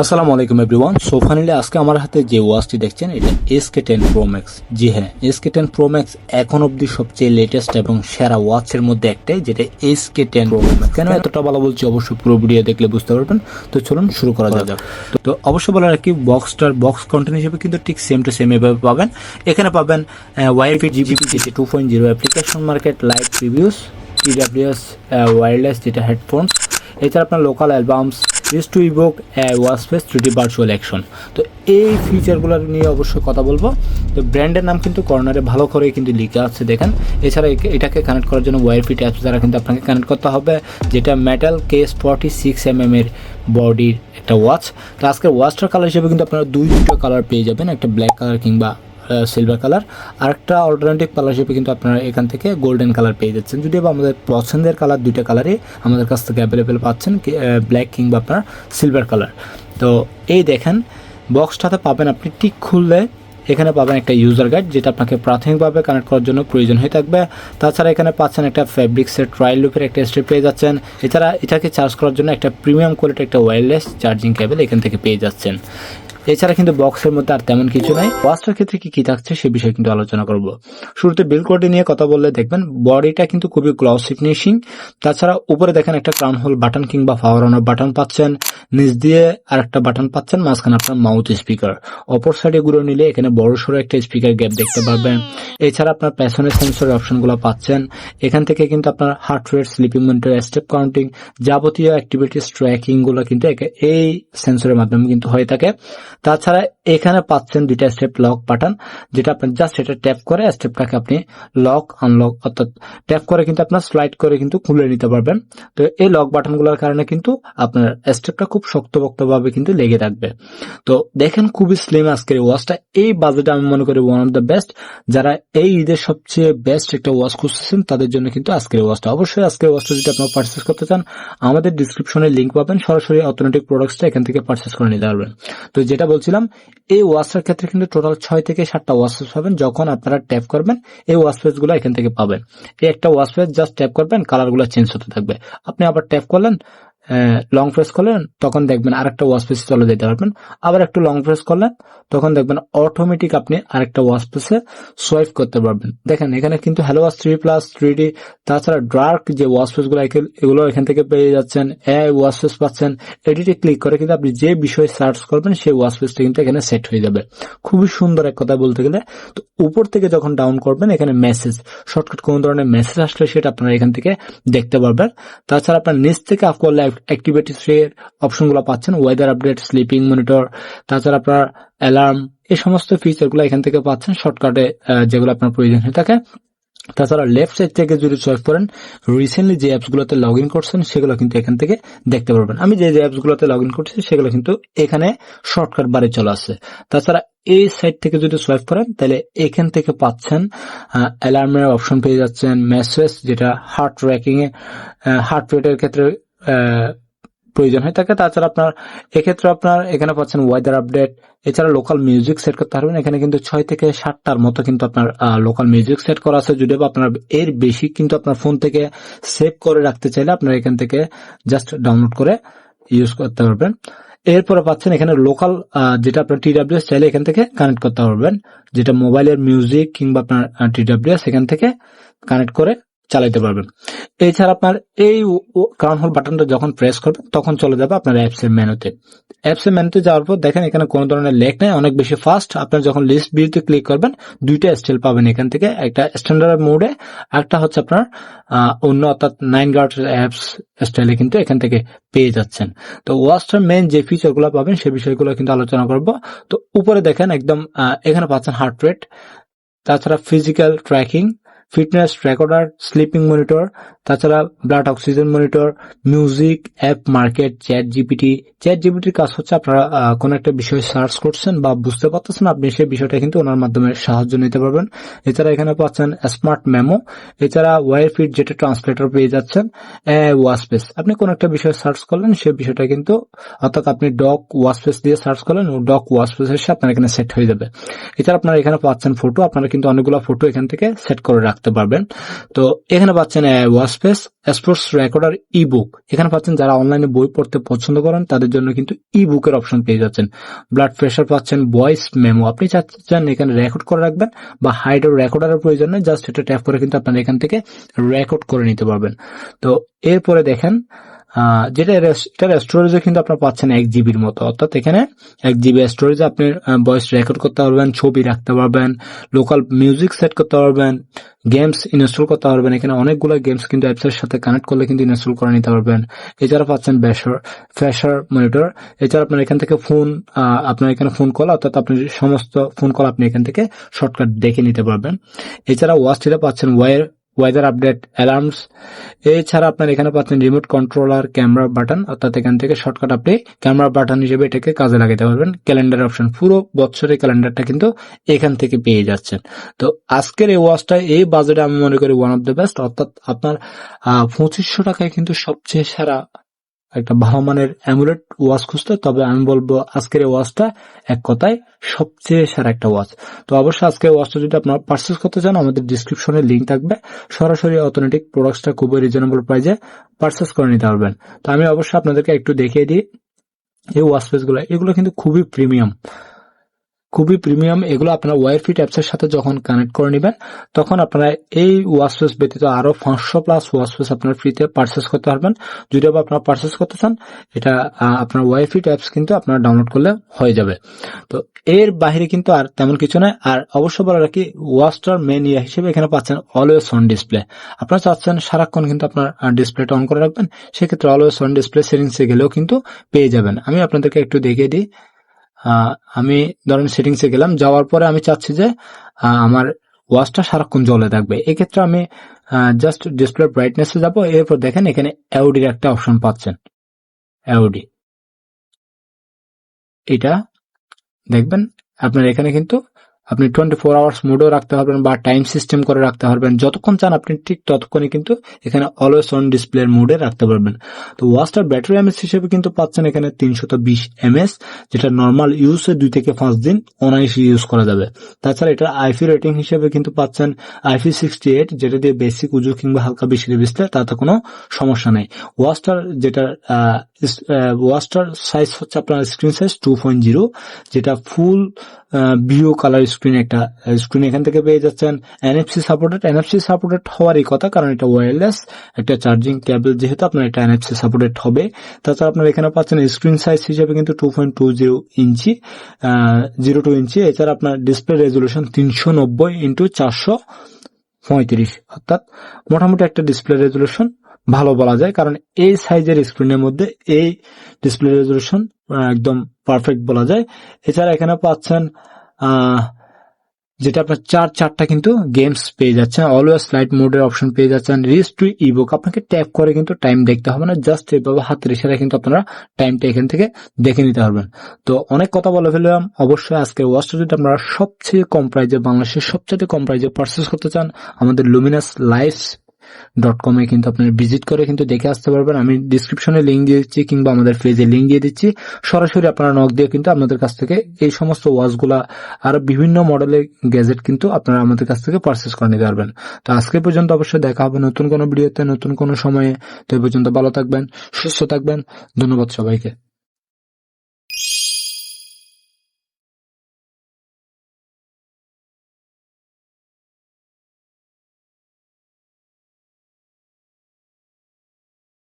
আসসালামু আলাইকুম everyone. So finally আজকে আমার হাতে যে ওয়াচটি দেখছেন এটা S K ten pro max জি হ্যাঁ S K ten pro max এখন অবধি সবচেয়ে লেটেস্ট এবং সেরা ওয়াচের মধ্যে একটাই যেটা এসকে টেন প্রো ম্যাক্স কেন এতটা ভালো বলছি অবশ্যই পুরো ভিডিও দেখলে বুঝতে পারবেন। তো চলুন শুরু করা যাক। তো- অবশ্যই বলার আর কি বক্সটার বক্স কন্টেন্ট হিসেবে কিন্তু ঠিক সেম টু সেম এভাবে পাবেন। এখানে পাবেন ওয়াইফি জিবিপি যেটা two point zero application market live reviews TWS wireless যেটা হেডফোনস এছাড়া আপনার local albums is to evoke ওয়াসপেস three D virtual action তো এই ফিচারগুলো নিয়ে অবশ্যই কথা বলব। তো ব্র্যান্ডের নাম কিন্তু কর্নারে ভালো করে কিন্তু লিখে আছে, দেখেন। এছাড়া এটাকে কানেক্ট করার জন্য ওয়াইফি ট্যাপস দ্বারা কিন্তু আপনাকে কানেক্ট করতে হবে, যেটা metal case forty six M M এর বডির একটা ওয়াচ তো আজকের ওয়াচটার কালার হিসেবে কিন্তু আপনারা দুই দুটো কালার পেয়ে যাবেন, একটা ব্ল্যাক কালার কিংবা সিলভার কালার আর একটা অল্টারনেটিভ কালার হিসেবে কিন্তু আপনারা এখান থেকে গোল্ডেন কালার পেয়ে যাচ্ছেন। যদিও আমাদের পছন্দের কালার দুইটা কালারই আমাদের কাছ থেকে অ্যাভেলেবেল পাচ্ছেন ব্ল্যাক কিংবা আপনার সিলভার কালার তো এই দেখেন বক্সটাতে পাবেন আপনি টিক খুললে এখানে পাবেন একটা ইউজার গাইড যেটা আপনাকে প্রাথমিকভাবে কানেক্ট করার জন্য প্রয়োজন হয়ে থাকবে। তাছাড়া এখানে পাচ্ছেন একটা ফ্যাব্রিক্সের ট্রায়াল লুপের একটা স্ট্রিপ পেয়ে যাচ্ছেন। এছাড়া এটাকে চার্জ করার জন্য একটা প্রিমিয়াম কোয়ালিটির একটা ওয়্যারলেস চার্জিং কেবল এখান থেকে পেয়ে যাচ্ছেন। এছাড়া কিন্তু বক্সের মধ্যে আর তেমন কিছু নাই। ওয়াচটার ক্ষেত্রে কি কি থাকছে সে বিষয়ে কিন্তু আলোচনা করব। শুরুতে বিল কোয়ালিটি নিয়ে কথা বললে দেখবেন বডিটা কিন্তু খুবই গ্লসি ফিনিশিং তাছাড়া উপরে দেখেন একটা ক্রাউন হোল বাটন কিংবা পাওয়ার অন বাটন পাচ্ছেন। নিচ দিয়ে আর একটা বাটন পাচ্ছেন, মাঝখানে আপনার মাউথ স্পিকার অপর সাইডে গুলো নিলে এখানে বড় সড়ো একটা স্পিকার গ্যাপ দেখতে পারবেন এছাড়া আপনার পেছনের সেন্সরের অপশনগুলো পাচ্ছেন। এখান থেকে কিন্তু আপনার heart rate sleeping monitor step counting যাবতীয় অ্যাক্টিভিটিস ট্র্যাকিংগুলো কিন্তু এই সেন্সরের মাধ্যমে কিন্তু হয়ে থাকে। তাছাড়া এখানে পাচ্ছেন দুইটা স্টেপ লক বাটন যেটা আপনি জাস্ট এটা ট্যাপ করে স্টেপটাকে আপনি লক আনলক অর্থাৎ ট্যাপ করে কিন্তু আপনার স্লাইড করে কিন্তু খুলে নিতে পারবেন। তো এই লক বাটনগুলোর কারণে কিন্তু আপনার স্টেপটা খুব শক্তপোক্ত ভাবে কিন্তু লেগে থাকবে। তো দেখেন খুবই স্লিম আজকের ওয়াচটা এই বাজেটে আমি মনে করি ওয়ান অফ দ্য বেস্ট যারা এই ঈদের সবচেয়ে বেস্ট একটা ওয়াচ খুঁজতেছেন, তাদের জন্য কিন্তু আজকের ওয়াচটা অবশ্যই আজকের ওয়াচটা যদি আপনারা পার্চেস করতে চান, আমাদের ডিসক্রিপশনে লিঙ্ক পাবেন। সরাসরি অথেন্টিক প্রোডাক্টসটা এখান থেকে পার্চেস করে নিতে পারবেন। তো যেটা বলছিলাম, এই ওয়াচটার ক্ষেত্রে কিন্তু টোটাল ছয় থেকে সাতটা ওয়াসপেস পাবেন যখন আপনারা ট্যাপ করবেন, এই ওয়াচপেসগুলো এখান থেকে পাবেন। এই একটা ওয়াসপেস জাস্ট ট্যাপ করবেন কালারগুলো চেঞ্জ হতে থাকবে। আপনি আবার ট্যাপ করলেন লং প্রেস করলেন, তখন দেখবেন আরেকটা ওয়াচপেস চলে যেতে পারবেন। আবার একটু লং প্রেস করলেন, তখন দেখবেন অটোমেটিক আপনি আরেকটা ওয়াচপেসে সোয়াইপ করতে পারবেন। দেখেন, এখানে কিন্তু hello watch three plus three D তাছাড়া ডার্ক যে ওয়াচপেসগুলো এগুলো এখান থেকে পেয়ে যাচ্ছেন, এ ওয়াচপেস পাচ্ছেন এডিটে ক্লিক করে কিন্তু আপনি যে বিষয়ে সার্চ করবেন, সেই ওয়াচপেসটা কিন্তু এখানে সেট হয়ে যাবে। খুবই সুন্দর এক কথা বলতে গেলে। তো উপর থেকে যখন ডাউন করবেন, এখানে মেসেজ শর্টকাট কোন ধরনের মেসেজ আসলে সেটা আপনারা এখান থেকে দেখতে পারবেন। তাছাড়া আপনার নিচ থেকে আপ করলে অ্যাক্টিভিটিস এর অপশনগুলো পাচ্ছেন ওয়েদার আপডেট স্লিপিং মনিটর তাছাড়া আপনার অ্যালার্ম এই সমস্ত ফিচারগুলো এখান থেকে পাচ্ছেন শর্টকাটে যেগুলো আপনার প্রয়োজন হয়ে থাকে। তাছাড়া লেফট সাইড থেকে যদি চয়েস করেন রিসেন্টলি যে অ্যাপস গুলোতে লগ ইন করছেন, সেগুলো কিন্তু এখান থেকে দেখতে পারবেন। আমি যে যে অ্যাপস গুলোতে লগ ইন করছি, সেগুলো কিন্তু এখানে শর্টকাট বারে চলে আসছে। তাছাড়া এই সাইড থেকে যদি সোয়াইপ করেন, তাহলে এখান থেকে পাচ্ছেন অ্যালার্মের অপশন পেয়ে যাচ্ছেন মেসেজ যেটা হার্ট র্যাকিং এ হার্ট রেটের ক্ষেত্রে প্রয়োজন হয়ে থাকে। তাছাড়া আপনার, এক্ষেত্রে আপনার এখানে পাচ্ছেন ওয়েদার আপডেট এছাড়া লোকাল মিউজিক সেট করতে পারবেন। এখানে কিন্তু ছয় থেকে সাতটার মতো কিন্তু আপনার লোকাল মিউজিক সেট করা আছে। যদিও আপনার এর বেশি কিন্তু আপনার ফোন থেকে সেভ করে রাখতে চাইলে আপনার এখান থেকে জাস্ট ডাউনলোড করে ইউজ করতে পারবেন। এরপরে পাচ্ছেন এখানে লোকাল যেটা আপনার টিডাব্লিউএস চাইলে এখান থেকে কানেক্ট করতে পারবেন। যেটা মোবাইলের মিউজিক কিংবা আপনার টিডাব্লিউএস এখান থেকে কানেক্ট করে চালাইতে পারবেন। এছাড়া আপনার এই ক্রাউন হোল বাটনটা যখন প্রেস করবেন, তখন চলে যাবে আপনার অ্যাপস এর মেনুতে অ্যাপস এর মেনুতে যাওয়ার পর দেখেন এখানে কোনো ধরনের লেখ নেই, অনেক বেশি ফাস্ট আপনার যখন লিস্ট ভিউতে ক্লিক করবেন, দুইটা স্টাইল পাবেন এখান থেকে। একটা স্ট্যান্ডার্ড মোডে একটা হচ্ছে আপনার অন্য অর্থাৎ নাইন গার্ড অ্যাপস স্টাইলে কিন্তু এখান থেকে পেয়ে যাচ্ছেন। তো ওয়াচটার মেন যে ফিচারগুলো পাবেন, সে বিষয়গুলো কিন্তু আলোচনা করব। তো উপরে দেখেন একদম এখানে পাচ্ছেন হার্ট রেট তাছাড়া physical tracking fitness recorder, sleeping monitor, তাছাড়া blood oxygen monitor, music, app market, chat GPT. Chat জিপিটির কাজ হচ্ছে আপনারা কোনো একটা বিষয় সার্চ করছেন বা বুঝতে পারতেছেন, আপনি সেই বিষয়টা কিন্তু ওনার মাধ্যমে সাহায্য নিতে পারবেন। এছাড়া এখানে পাচ্ছেন স্মার্ট মেমো এছাড়া ওয়াইফিট যেটা ট্রান্সলেটর পেয়ে যাচ্ছেন ওয়াসপেস আপনি কোন একটা বিষয় সার্চ করলেন সেই বিষয়টা কিন্তু, অর্থাৎ আপনি ডক ওয়াসপেস দিয়ে সার্চ করলেন, ও ডক ওয়াসপেস এসে আপনার এখানে সেট হয়ে যাবে। এছাড়া আপনারা এখানে পাচ্ছেন ফটো আপনারা কিন্তু অনেকগুলো ফটো এখান থেকে সেট করে রাখতে রাখতে পারবেন। তো এখানে পাচ্ছেন ওয়াসপেস স্পোর্টস রেকর্ডার ই বুক এখানে পাচ্ছেন, যারা অনলাইনে বই পড়তে পছন্দ করেন, তাদের জন্য কিন্তু ই বুকের অপশন পেয়ে যাচ্ছেন। ব্লাড প্রেশার পাচ্ছেন ভয়েস মেমো আপনি চাচ্ছেন এখানে রেকর্ড করে রাখবেন বা হাইড রেকর্ডারের প্রয়োজন নেই জাস্ট এটা ট্যাপ করে কিন্তু আপনারা এখান থেকে রেকর্ড করে নিতে পারবেন। তো এরপরে দেখেন যেটা রেস- এটার স্টোরেজে কিন্তু আপনার পাচ্ছেন এক জিবির মতো। অর্থাৎ এখানে এক জিবি স্টোরেজে আপনি ভয়েস রেকর্ড করতে পারবেন, ছবি রাখতে পারবেন লোকাল মিউজিক সেট করতে পারবেন গেমস ইনস্টল করতে পারবেন। এখানে অনেকগুলো গেমস কিন্তু অ্যাপসের সাথে কানেক্ট করলে কিন্তু ইনস্টল করে নিতে পারবেন। এছাড়া পাচ্ছেন ব্যাসার ফ্যাশার মনিটর এছাড়া আপনার এখান থেকে ফোন আপনার এখানে ফোন কল অর্থাৎ আপনি সমস্ত ফোন কল আপনি এখান থেকে শর্টকাট দেখে নিতে পারবেন। এছাড়া ওয়াচটিতে পাচ্ছেন ওয়ার ওয়েদার আপডেট অ্যালার্মস এছাড়া আপনার এখানে পাচ্ছেন রিমোট কন্ট্রোলার ক্যামেরা বাটন অর্থাৎ এখান থেকে শর্টকাট আপনি ক্যামেরা বাটন হিসেবে এটাকে কাজে লাগাতে পারবেন। ক্যালেন্ডার অপশন পুরো বছরের ক্যালেন্ডারটা কিন্তু এখান থেকে পেয়ে যাচ্ছেন। তো আজকের এই ওয়াচটা এই বাজেটে আমি মনে করি ওয়ান অফ দ্য বেস্ট অর্থাৎ আপনার পঁচিশশো টাকায় কিন্তু সবচেয়ে সেরা একটা ভালো মানের অ্যামুলেট ওয়াচ খুঁজতে, তবে আমি বলব আজকের এই ওয়াচটা এক কথায় সবচেয়ে সেরা একটা ওয়াচ। তো অবশ্যই আজকের ওয়াচটা যদি আপনারা পার্চেস করতে চান, আমাদের ডিসক্রিপশনে লিঙ্ক থাকবে। সরাসরি অথেন্টিক প্রোডাক্টসটা খুবই রিজনেবল প্রাইজে পার্চেস করে নিতে পারবেন। তো আমি অবশ্যই আপনাদেরকে একটু দেখিয়ে দিই, এই ওয়াচগুলো, এগুলো কিন্তু খুবই প্রিমিয়াম খুবই প্রিমিয়াম এগুলো আপনারা ওয়ারফিট অ্যাপস এর সাথে যখন কানেক্ট করে নেবেন, তখন আপনারা এই ওয়াশপেস ব্যতীত আরও পাঁচশো প্লাস ওয়াশপেস আপনার ফ্রিতে পারচেস করতে পারবেন। যদি আপনারা পারচেস করতে চান, এটা আপনার ওয়াইফিট অ্যাপস কিন্তু আপনারা ডাউনলোড করলে হয়ে যাবে। তো এর বাইরে কিন্তু আর তেমন কিছু নয়। আর অবশ্য বলা রাখি ওয়াচটার মেন ইয়া হিসেবে এখানে পাচ্ছেন অলওয়েজ অন ডিসপ্লে আপনারা চাচ্ছেন সারাক্ষণ কিন্তু আপনার ডিসপ্লেটা অন করে রাখবেন, সেক্ষেত্রে অলওয়েজ অন ডিসপ্লে সেটিংসে গেলেও কিন্তু পেয়ে যাবেন। আমি আপনাদেরকে একটু দেখিয়ে দিই। আমি ধরেন সেটিংসে গেলাম, যাওয়ার পরে আমি চাচ্ছি যে আমার ওয়াচটা সারাক্ষণ জলে থাকবে। এক্ষেত্রে আমি জাস্ট ডিসপ্লে ব্রাইটনেসে যাব, এরপর দেখেন এখানে অ্যাউডির একটা অপশন পাচ্ছেন। অ্যাউডি এটা, দেখবেন, আপনার এখানে কিন্তু আপনি টোয়েন্টি ফোর আওয়ার্স মোডও রাখতে পারবেন বা টাইম সিস্টেম করে রাখতে পারবেন। যতক্ষণ চান আপনি ঠিক ততক্ষণই কিন্তু এখানে অলওয়েজ অন ডিসপ্লের মোডে রাখতে পারবেন। তো ওয়াচটার ব্যাটারি এমএস হিসেবে কিন্তু পাচ্ছেন এখানে তিনশত বিশ এমএস যেটা নর্মাল ইউজে দুই থেকে পাঁচ দিন অনায়াসে ইউজ করা যাবে। তাছাড়া এটার আইফি রেটিং হিসেবে কিন্তু পাচ্ছেন আইফি সিক্সটি এইট যেটা দিয়ে বেসিক উজু কিংবা হালকা বেশি বিস্তার তাতে কোনো সমস্যা নেই। ওয়াচটার যেটা ওয়াচটার সাইজ হচ্ছে আপনার screen size two point zero যেটা ফুল ভিও কালার স্ক্রিন একটা স্ক্রিন এখান থেকে পেয়ে যাচ্ছেন এনএফসি সাপোর্টেড এনএফসি সাপোর্টেড হওয়ারই কথা, কারণ এটা ওয়্যারলেস একটা চার্জিং কেবল যেহেতু আপনার এটা এনএফসি সাপোর্টেড হবে। তাছাড়া আপনার এখানে পাচ্ছেন স্ক্রিন সাইজ হিসেবে কিন্তু two point two zero inch zero two inch এছাড়া আপনার ডিসপ্লে রেজলিউশন তিনশো নব্বই ইন্টু চারশো। পঁয়ত্রিশ, অর্থাৎ মোটামুটি একটা ডিসপ্লে রেজলিউশন ভালো বলা যায়। কারণ এই সাইজের স্ক্রিনের মধ্যে এই ডিসপ্লে রেজলিউশন একদম পারফেক্ট বলা যায়। এছাড়া এখানে পাচ্ছেন যেটা আপনার চার চারটা কিন্তু গেমস পেয়ে যাচ্ছেন অলওয়েজ লাইট মোডের অপশন পেয়ে যাচ্ছেন রিস টু ইবুক আপনাকে ট্যাপ করে কিন্তু টাইম দেখতে হবে না জাস্ট এভাবে হাতের ইশারা কিন্তু আপনারা টাইমটা এখান থেকে দেখে নিতে পারবেন। তো অনেক কথা বলে ফেললাম, অবশ্যই আজকে ওয়াচটা যদি আপনারা সবচেয়ে কম প্রাইজে বাংলাদেশের সবচেয়ে কম প্রাইজে পারচেস করতে চান, আমাদের লুমিনাস লাইফ ডট কমে কিন্তু আপনারা ভিজিট করে কিন্তু দেখে আসতে পারবেন। আমি ডিসক্রিপশনে লিঙ্ক দিয়ে দিচ্ছি কিংবা আমাদের পেজে লিঙ্ক দিয়ে দিচ্ছি। সরাসরি আপনারা নক দিয়ে কিন্তু আপনাদের কাছ থেকে এই সমস্ত ওয়াচগুলা আরও বিভিন্ন মডেলের গ্যাজেট কিন্তু আপনারা আমাদের কাছ থেকে পারচেস করে নিতে পারবেন। তো আজকে পর্যন্ত অবশ্যই দেখা হবে নতুন কোনো ভিডিওতে নতুন কোনো সময়ে। তো পর্যন্ত ভালো থাকবেন, সুস্থ থাকবেন। ধন্যবাদ সবাইকে।